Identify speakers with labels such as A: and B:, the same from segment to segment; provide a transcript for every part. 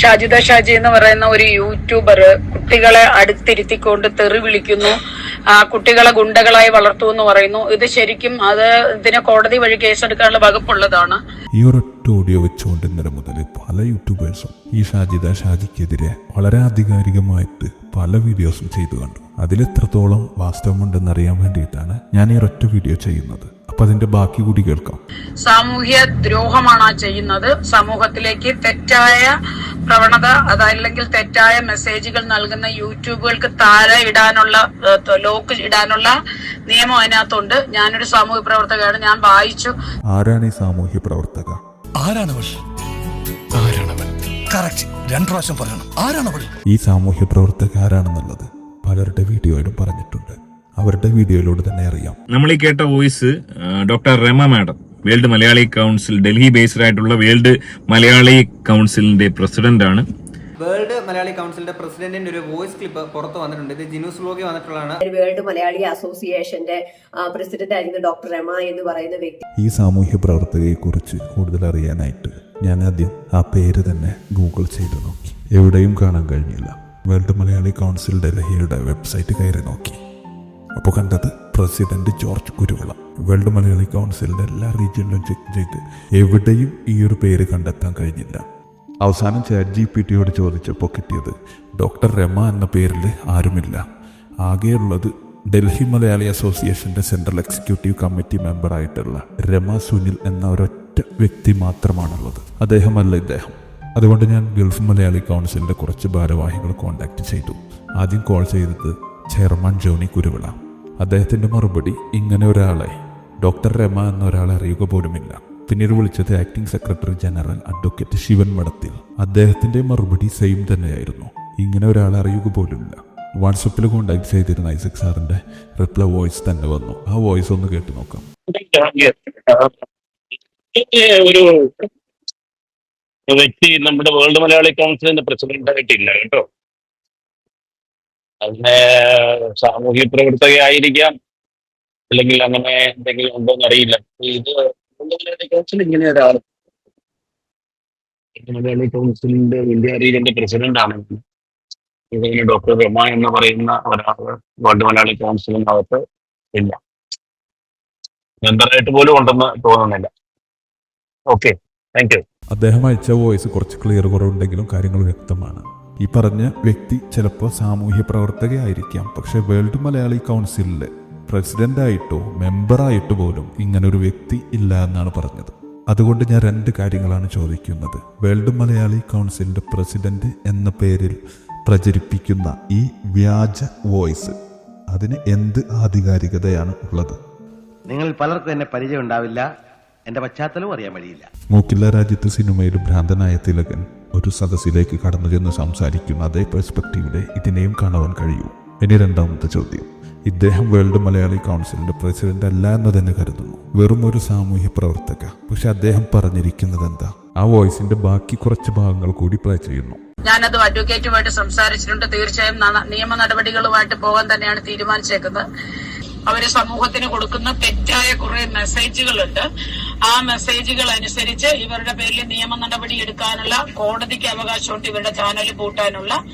A: ഷാജിദ ഷാജി എന്ന് പറയുന്ന ഒരു യൂട്യൂബർ കുട്ടികളെ അടുത്തിരുത്തിക്കൊണ്ട് തെറി വിളിക്കുന്നു. ആ കുട്ടികളെ ഗുണ്ടകളായി വളർത്തു എന്ന് പറയുന്നു. ഇത് ശരിക്കും അത് ഇതിനെ കോടതി വഴി കേസെടുക്കാനുള്ള വകുപ്പുള്ളതാണ്.
B: ഈ ഒരൊറ്റ ഓഡിയോ വെച്ചുകൊണ്ട് ഇന്നലെ മുതൽ പല യൂട്യൂബേഴ്സും ഈ ഷാജിദ ഷാജിക്കെതിരെ വളരെ ആധികാരികമായിട്ട് പല വീഡിയോസും ചെയ്തു കണ്ടു. അതിലെത്രത്തോളം വാസ്തവമുണ്ടെന്ന് അറിയാൻ വേണ്ടിയിട്ടാണ് ഞാൻ ഈ ഒരൊറ്റ വീഡിയോ ചെയ്യുന്നത്. അപ്പൊ അതിന്റെ ബാക്കി കൂടി കേൾക്കാം.
A: സാമൂഹ്യ ദ്രോഹമാണ് ആ ചെയ്യുന്നത്. സമൂഹത്തിലേക്ക് തെറ്റായ പ്രവണത അതല്ലെങ്കിൽ തെറ്റായ മെസ്സേജുകൾ നൽകുന്ന യൂട്യൂബുകൾക്ക് താര ഇടാനുള്ള ലോക്ക് ഇടാനുള്ള നിയമം അതിനകത്തുണ്ട്. ഞാനൊരു സാമൂഹ്യ പ്രവർത്തകയാണ്. ഞാൻ വായിച്ചു.
B: ആരാണ് ഈ സാമൂഹ്യ പ്രവർത്തക?
C: ആരാണവൾ? ആരാണവൻ കറക്റ്റ് രണ്ടു പ്രാവശ്യം പറയണം. ആരാണവൾ?
B: ഈ സാമൂഹ്യ പ്രവർത്തക ആരാണെന്നുള്ളത് പലരുടെ വീഡിയോയിലും പറഞ്ഞിട്ടുണ്ട്. അവരുടെ വീഡിയോയിലൂടെ തന്നെ അറിയാം.
D: നമ്മൾ ഈ കേട്ട voice doctor Rama madam world Malayali council Delhi based ആയിട്ടുള്ള വേൾഡ് മലയാളി കൗൺസിലിന്റെ പ്രസിഡന്റ് ആണ്.
E: വേൾഡ് മലയാളി കൗൺസിലിന്റെ പ്രസിഡന്റിന്റെ ഒരു വോയിസ് ക്ലിപ്പ് പുറത്തു വന്നിട്ടുണ്ട്. ഇത് ജിനൂസ് ലോഗി വന്നിട്ടുള്ളതാണ്.
F: വേൾഡ് മലയാളി അസോസിയേഷന്റെ പ്രസിഡന്റ് ആയിരുന്നു ഡോക്ടർ രമ എന്ന് പറയുന്ന വ്യക്തി.
B: ഈ സാമൂഹ്യ പ്രവർത്തകയെ കുറിച്ച് കൂടുതൽ അറിയാനായിട്ട് ഞാൻ ആദ്യം ആ പേര് തന്നെ ഗൂഗിൾ ചെയ്ത് നോക്കി. എവിടെയും കാണാൻ കഴിഞ്ഞില്ല. വേൾഡ് മലയാളി കൗൺസിൽ ഡൽഹിയുടെ വെബ്സൈറ്റ് കയറി നോക്കി. അപ്പോൾ കണ്ടത് president George Kuruvila. World Malayali കൗൺസിലിന്റെ എല്ലാ റീജിയനിലും ചെക്ക് ചെയ്ത് എവിടെയും ഈ ഒരു പേര് കണ്ടെത്താൻ കഴിഞ്ഞില്ല. അവസാനം ചാറ്റ് ജി പി ടിയോട് ചോദിച്ചപ്പോൾ കിട്ടിയത് ഡോക്ടർ രമ എന്ന പേരിൽ ആരുമില്ല. ആകെയുള്ളത് ഡൽഹി മലയാളി അസോസിയേഷന്റെ സെൻട്രൽ എക്സിക്യൂട്ടീവ് കമ്മിറ്റി മെമ്പറായിട്ടുള്ള രമ സുനിൽ എന്ന ഒരൊറ്റ വ്യക്തി മാത്രമാണുള്ളത്. അദ്ദേഹമല്ല ഇദ്ദേഹം. അതുകൊണ്ട് ഞാൻ ഗൾഫ് മലയാളി കൗൺസിലിന്റെ കുറച്ച് ഭാരവാഹികൾ കോൺടാക്ട് ചെയ്തു. ആദ്യം കോൾ ചെയ്തത് ചെയർമാൻ ജോണി കുരുവിള. അദ്ദേഹത്തിന്റെ മറുപടി ഇങ്ങനെ ഒരാളെ ഡോക്ടർ രമ എന്നൊരാളെ അറിയുക പോലുമില്ല. പിന്നീട് വിളിച്ചത് acting secretary general advocate Sivan Madathil അദ്ദേഹത്തിന്റെ മറുപടി സെയിം തന്നെയായിരുന്നു. ഇങ്ങനെ ഒരാളെ അറിയുക പോലുമില്ല. വാട്സപ്പിൽ കോണ്ടാക്ട് ചെയ്തിരുന്ന ഐസക് സാറിന്റെ റിപ്ലൈ വോയിസ് തന്നെ വന്നു. ആ വോയിസ് ഒന്ന് കേട്ടു നോക്കാം.
G: ഒരു വ്യക്തി നമ്മുടെ വേൾഡ് മലയാളി കൗൺസിലിന്റെ പ്രസിഡന്റ് ആയിട്ടില്ല കേട്ടോ. അതിന് സാമൂഹ്യ പ്രവർത്തകയായിരിക്കാം അല്ലെങ്കിൽ അങ്ങനെ എന്തെങ്കിലും ഉണ്ടോ അറിയില്ല. ഇത് കൗൺസിൽ ഇങ്ങനെ ഒരാൾ മലയാളി കൗൺസിലിന്റെ ഇന്ത്യ റീജിയന്റെ പ്രസിഡന്റ് ആണെങ്കിൽ ഇതിന് ഡോക്ടർ രമ എന്ന് പറയുന്ന ഒരാൾ വേൾഡ് മലയാളി കൗൺസിലിനകത്ത് ഇല്ല. മെമ്പറായിട്ട് പോലും ഉണ്ടെന്ന് തോന്നുന്നില്ല. ഓക്കെ താങ്ക് യു
B: അദ്ദേഹം അയച്ച വോയിസ് കുറച്ച് ക്ലിയർ കുറവുണ്ടെങ്കിലും കാര്യങ്ങൾ വ്യക്തമാണ്. ഈ പറഞ്ഞ വ്യക്തി ചിലപ്പോൾ സാമൂഹ്യ പ്രവർത്തകയായിരിക്കാം. പക്ഷെ വേൾഡ് മലയാളി കൗൺസിലിൽ പ്രസിഡന്റായിട്ടോ മെമ്പറായിട്ടോ പോലും ഇങ്ങനൊരു വ്യക്തി ഇല്ല എന്നാണ് പറഞ്ഞത്. അതുകൊണ്ട് ഞാൻ രണ്ട് കാര്യങ്ങളാണ് ചോദിക്കുന്നത്. വേൾഡ് മലയാളി കൗൺസിലിന്റെ പ്രസിഡന്റ് എന്ന പേരിൽ പ്രചരിപ്പിക്കുന്ന ഈ വ്യാജ വോയിസ് അതിന് എന്ത് ആധികാരികതയാണ് ഉള്ളത്?
H: നിങ്ങൾ പലർക്കും എന്നെ പരിചയം ഉണ്ടാവില്ല എന്റെ പശ്ചാത്തലവും അറിയാൻ വഴിയില്ല.
B: മൂക്കില്ല രാജ്യത്തെ സിനിമയിൽ ഭ്രാന്തനായ തിലകൻ ഒരു സദസ്സിലേക്ക് കടന്നു ചെന്ന് സംസാരിക്കുന്ന അതേ പെർസ്പെക്റ്റീവിലെ ഇതിനെയും കാണുവാൻ കഴിയൂ. ഇനി രണ്ടാമത്തെ ചോദ്യം. ഇദ്ദേഹം വേൾഡ് മലയാളി കൗൺസിലിന്റെ പ്രസിഡന്റ് അല്ല എന്ന് തന്നെ കരുതുന്നു. വെറും ഒരു സാമൂഹ്യ പ്രവർത്തക. പക്ഷെ അദ്ദേഹം പറഞ്ഞിരിക്കുന്നത് എന്താ? ആ വോയിസിന്റെ ബാക്കി കുറച്ച് ഭാഗങ്ങൾ കൂടി പ്ലേ ചെയ്യുന്നു.
A: ഞാനത് അഡ്വക്കേറ്റുമായിട്ട് സംസാരിച്ചിട്ടുണ്ട്. തീർച്ചയായും നിയമ നടപടികളുമായിട്ട് പോകാൻ തന്നെയാണ് തീരുമാനിച്ചേക്കുന്നത്. അവർ സമൂഹത്തിന് കൊടുക്കുന്ന തെറ്റായ കുറെ മെസ്സേജുകളുണ്ട് ആ മെസ്സേജുകൾ അനുസരിച്ച് ഇവരുടെ പേരിൽ നിയമ നടപടി എടുക്കാനുള്ള കോടതിക്ക് അവകാശമുണ്ട് ഇവരുടെ ചാനൽ പൂട്ടാനുള്ള.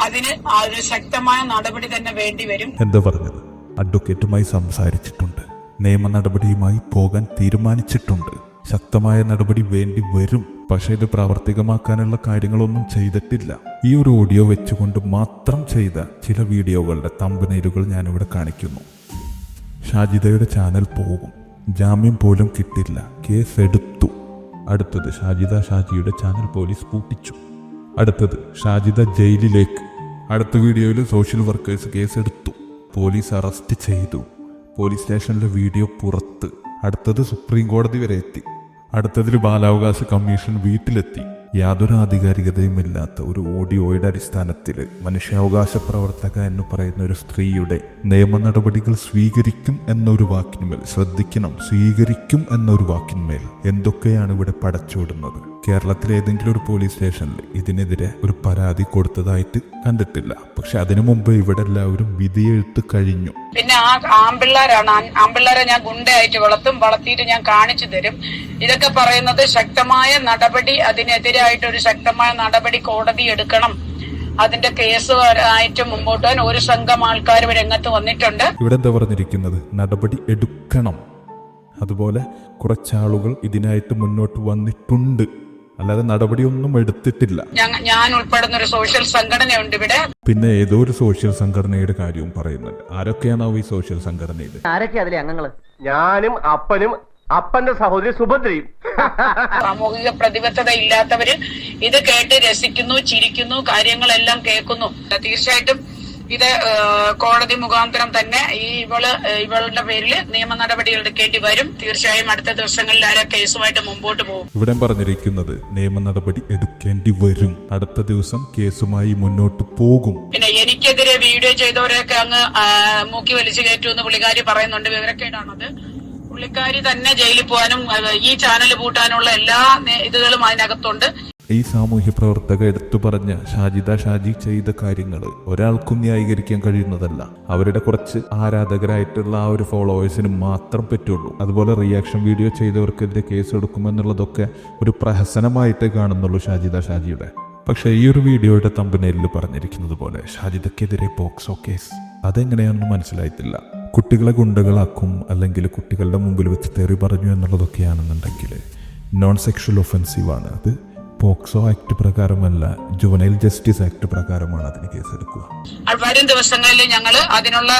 A: അതിന് ഒരു ശക്തമായ നടപടി തന്നെ വേണ്ടി വരും.
B: എന്താ പറഞ്ഞത്? അഡ്വക്കേറ്റുമായി സംസാരിച്ചിട്ടുണ്ട്. നിയമ നടപടിയുമായി പോകാൻ തീരുമാനിച്ചിട്ടുണ്ട്. ശക്തമായ നടപടി വേണ്ടി വരും. പക്ഷേ ഇത് പ്രാവർത്തികമാക്കാനുള്ള കാര്യങ്ങളൊന്നും ചെയ്തിട്ടില്ല. ഈ ഒരു ഓഡിയോ വെച്ചുകൊണ്ട് മാത്രം ചെയ്ത ചില വീഡിയോകളുടെ തമ്പനയിലുകൾ ഞാനിവിടെ കാണിക്കുന്നു. ഷാജിദയുടെ ചാനൽ പോകും. ജാമ്യം പോലും കിട്ടില്ല കേസ് എടുത്തു അടുത്തത് ഷാജിദ ഷാജിയുടെ ചാനൽ പോലീസ് പൂട്ടിച്ചു. അടുത്തത് ഷാജിദ ജയിലിലേക്ക്. അടുത്ത വീഡിയോയിൽ സോഷ്യൽ വർക്കേഴ്സ് കേസെടുത്തു. പോലീസ് അറസ്റ്റ് ചെയ്തു. പോലീസ് സ്റ്റേഷനിലെ വീഡിയോ പുറത്ത്. അടുത്തത് സുപ്രീം കോടതി വരെ എത്തി. അടുത്തതിൽ ബാലാവകാശ കമ്മീഷൻ വീട്ടിലെത്തി. യാതൊരു ആധികാരികതയും ഇല്ലാത്ത ഒരു ഓഡിയോയുടെ അടിസ്ഥാനത്തിൽ മനുഷ്യാവകാശ പ്രവർത്തക എന്ന് പറയുന്ന ഒരു സ്ത്രീയുടെ നിയമ നടപടികൾ സ്വീകരിക്കും എന്നൊരു വാക്കിന്മേൽ ശ്രദ്ധിക്കണം സ്വീകരിക്കും എന്നൊരു വാക്കിന്മേൽ എന്തൊക്കെയാണ് ഇവിടെ പടച്ചുവിടുന്നത് കേരളത്തിലെ ഏതെങ്കിലും ഒരു പോലീസ് സ്റ്റേഷനിൽ ഇതിനെതിരെ ഒരു പരാതി കൊടുത്തതായിട്ട് കണ്ടിട്ടില്ല. പക്ഷെ അതിനു മുമ്പ് ഇവിടെ എല്ലാവരും വിധിയെഴുത്ത് കഴിഞ്ഞു.
A: പിന്നെ ആ ആമ്പിള്ളാരാണ്. ആമ്പിള്ളാരെ ഞാൻ ഗുണ്ടയായിട്ട് വളർത്തും വളർത്തിയിട്ട് ഞാൻ കാണിച്ചു തരും. ഇതൊക്കെ പറയുന്നത് ശക്തമായ നടപടി അതിനെതിരായിട്ട് ഒരു ശക്തമായ നടപടി കോടതി എടുക്കണം. അതിന്റെ കേസ് ആയിട്ട് മുമ്പോട്ട് ഒരു സംഘം ആൾക്കാർ രംഗത്ത് വന്നിട്ടുണ്ട്.
B: ഇവിടെ എന്താ പറഞ്ഞിരിക്കുന്നത്? നടപടി എടുക്കണം. അതുപോലെ കുറച്ചാളുകൾ ഇതിനായിട്ട് മുന്നോട്ട് വന്നിട്ടുണ്ട്. അല്ലാതെ നടപടിയൊന്നും എടുത്തിട്ടില്ല.
A: ഞാൻ ഉൾപ്പെടുന്ന ഒരു സോഷ്യൽ സംഘടനയുണ്ട് ഇവിടെ.
B: പിന്നെ ഏതോ ഒരു സോഷ്യൽ സംഘടനയുടെ കാര്യവും പറയുന്നുണ്ട്. ആരൊക്കെയാണോ ഈ സോഷ്യൽ സംഘടനയിൽ
H: ആരൊക്കെയാ അതിലെ അംഗങ്ങൾ? ഞാനും അപ്പനും അപ്പന്റെ സഹോദരി സുഭദ്രയും.
A: സാമൂഹിക പ്രതിബദ്ധത ഇല്ലാത്തവര് ഇത് കേട്ട് രസിക്കുന്നു ചിരിക്കുന്നു കാര്യങ്ങളെല്ലാം കേൾക്കുന്നു. തീർച്ചയായിട്ടും ഇത് കോടതി മുഖാന്തരം തന്നെ ഈ ഇവൾ ഇവളുടെ പേരിൽ നിയമ നടപടികൾ എടുക്കേണ്ടി വരും. തീർച്ചയായും അടുത്ത ദിവസങ്ങളിൽ ആ കേസുമായിട്ട് മുമ്പോട്ട് പോകും?
B: ഇവിടെ പറഞ്ഞിരിക്കുന്നത് നിയമ നടപടി എടുക്കേണ്ടി വരും. അടുത്ത ദിവസം കേസുമായി മുന്നോട്ട് പോകും.
A: പിന്നെ എനിക്കെതിരെ വീഡിയോ ചെയ്തവരെയൊക്കെ അങ്ങ് മൂക്കി വലിച്ചു കയറ്റുമെന്ന് പുള്ളിക്കാരി പറയുന്നുണ്ട്. വിവരക്കേടാണത് പുള്ളിക്കാരി തന്നെ ജയിലിൽ പോകാനും ഈ ചാനൽ പൂട്ടാനുള്ള എല്ലാ ഇതുകളും അതിനകത്തുണ്ട്.
B: ഈ സാമൂഹ്യ പ്രവർത്തക എടുത്തു പറഞ്ഞ ഷാജിദ ഷാജി ചെയ്ത കാര്യങ്ങൾ ഒരാൾക്കും ന്യായീകരിക്കാൻ കഴിയുന്നതല്ല. അവരുടെ കുറച്ച് ആരാധകരായിട്ടുള്ള ആ ഒരു ഫോളോവേഴ്സിന് മാത്രം പറ്റുള്ളൂ. അതുപോലെ റിയാക്ഷൻ വീഡിയോ ചെയ്തവർക്കെതിരെ കേസ് എടുക്കുമെന്നുള്ളതൊക്കെ ഒരു പ്രഹസനമായിട്ട് കാണുന്നുള്ളൂ ഷാജിദ ഷാജിയുടെ. പക്ഷേ ഈ ഒരു വീഡിയോയുടെ തമ്പനയിൽ പറഞ്ഞിരിക്കുന്നത് പോലെ ഷാജിദക്കെതിരെ പോക്സോ കേസ്. അതെങ്ങനെയാണെന്ന് മനസ്സിലായിട്ടില്ല. കുട്ടികളെ ഗുണ്ടകളാക്കും അല്ലെങ്കിൽ കുട്ടികളുടെ മുമ്പിൽ വെച്ച് തെറി പറഞ്ഞു എന്നുള്ളതൊക്കെയാണെന്നുണ്ടെങ്കിൽ നോൺ സെക്ഷൽ ഒഫൻസീവാണ് അത് പോക്സോ ആക്ട് പ്രകാരമല്ല ജുവനൈൽ ജസ്റ്റിസ് ആക്ട് പ്രകാരമാണ് അതിന് കേസ്
A: എടുക്കുക വരും ദിവസങ്ങളിൽ ഞങ്ങൾ അതിനുള്ള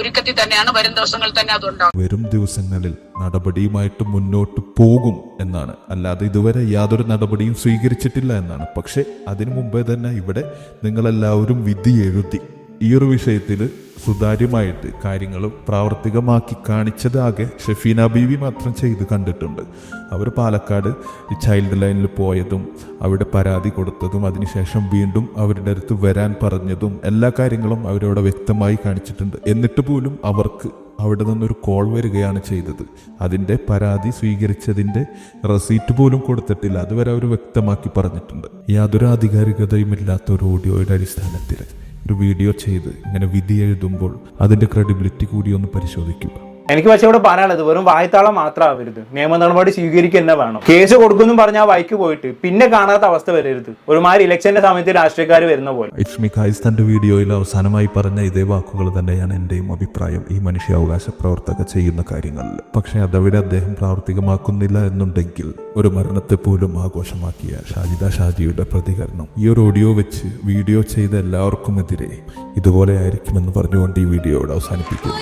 A: ഒരുക്കത്തിൽ തന്നെയാണ് വരും ദിവസങ്ങളിൽ തന്നെ അതുണ്ടാവും.
B: വരും ദിവസങ്ങളിൽ നടപടിയുമായിട്ട് മുന്നോട്ട് പോകും എന്നാണ്. അല്ലാതെ ഇതുവരെ യാതൊരു നടപടിയും സ്വീകരിച്ചിട്ടില്ല എന്നാണ്. പക്ഷേ അതിനു മുമ്പേ തന്നെ ഇവിടെ നിങ്ങളെല്ലാവരും വിധി എഴുതി ഈ ഒരു വിഷയത്തിൽ സുതാര്യമായിട്ട് കാര്യങ്ങൾ പ്രാവർത്തികമാക്കി കാണിച്ചതാകെ ഷെഫീന ബീവി മാത്രം ചെയ്ത് കണ്ടിട്ടുണ്ട്. അവർ പാലക്കാട് ഈ ചൈൽഡ് ലൈനിൽ പോയതും അവിടെ പരാതി കൊടുത്തതും അതിനുശേഷം വീണ്ടും അവരുടെ അടുത്ത് വരാൻ പറഞ്ഞതും എല്ലാ കാര്യങ്ങളും അവരവിടെ വ്യക്തമായി കാണിച്ചിട്ടുണ്ട്. എന്നിട്ട് പോലും അവർക്ക് അവിടെ നിന്നൊരു കോൾ വരികയാണ് ചെയ്തത്. അതിന്റെ പരാതി സ്വീകരിച്ചതിന്റെ റെസീറ്റ് പോലും കൊടുത്തിട്ടില്ല. അതുവരെ അവർ വ്യക്തമാക്കി പറഞ്ഞിട്ടുണ്ട്. യാതൊരു ആധികാരികതയും ഇല്ലാത്ത ഒരു ഓഡിയോയുടെ അടിസ്ഥാനത്തിൽ ഒരു വീഡിയോ ചെയ്ത് ഇങ്ങനെ വിധി എഴുതുമ്പോൾ അതിന്റെ ക്രെഡിബിലിറ്റി കൂടി ഒന്ന് പരിശോധിക്കുക.
I: എനിക്ക് പക്ഷെ ഇവിടെ പറയാനുള്ളത് വെറും വായത്താളം മാത്രമാവരുത് നിയമ നടപടി സ്വീകരിക്കുക തന്നെ വേണം. കേസ് കൊടുക്കുന്നു പറഞ്ഞാൽ വൈക്ക് പോയിട്ട് പിന്നെ കാണാത്ത അവസ്ഥ വരരുത്. ഒരുമാതിരി ഇലക്ഷന്റെ സമയത്ത് രാഷ്ട്രീയക്കാർ വരുന്ന പോലെ.
B: ലക്ഷ്മി ഖായിസ് തന്റെ വീഡിയോയിൽ അവസാനമായി പറഞ്ഞ ഇതേ വാക്കുകൾ തന്നെയാണ് എന്റെയും അഭിപ്രായം. ഈ മനുഷ്യാവകാശ പ്രവർത്തക ചെയ്യുന്ന കാര്യങ്ങളിൽ പക്ഷേ അതവിടെ അദ്ദേഹം പ്രാവർത്തികമാക്കുന്നില്ല എന്നുണ്ടെങ്കിൽ ഒരു മരണത്തെ പോലും ആഘോഷമാക്കിയ ഷാജിദ ഷാജിയുടെ പ്രതികരണം. ഈ ഒരു ഓഡിയോ വെച്ച് വീഡിയോ ചെയ്ത എല്ലാവർക്കും എല്ലാവർക്കുമെതിരെ ഇതുപോലെ ആയിരിക്കുമെന്ന് പറഞ്ഞുകൊണ്ട് ഈ വീഡിയോയോട് അവസാനിപ്പിക്കുന്നു.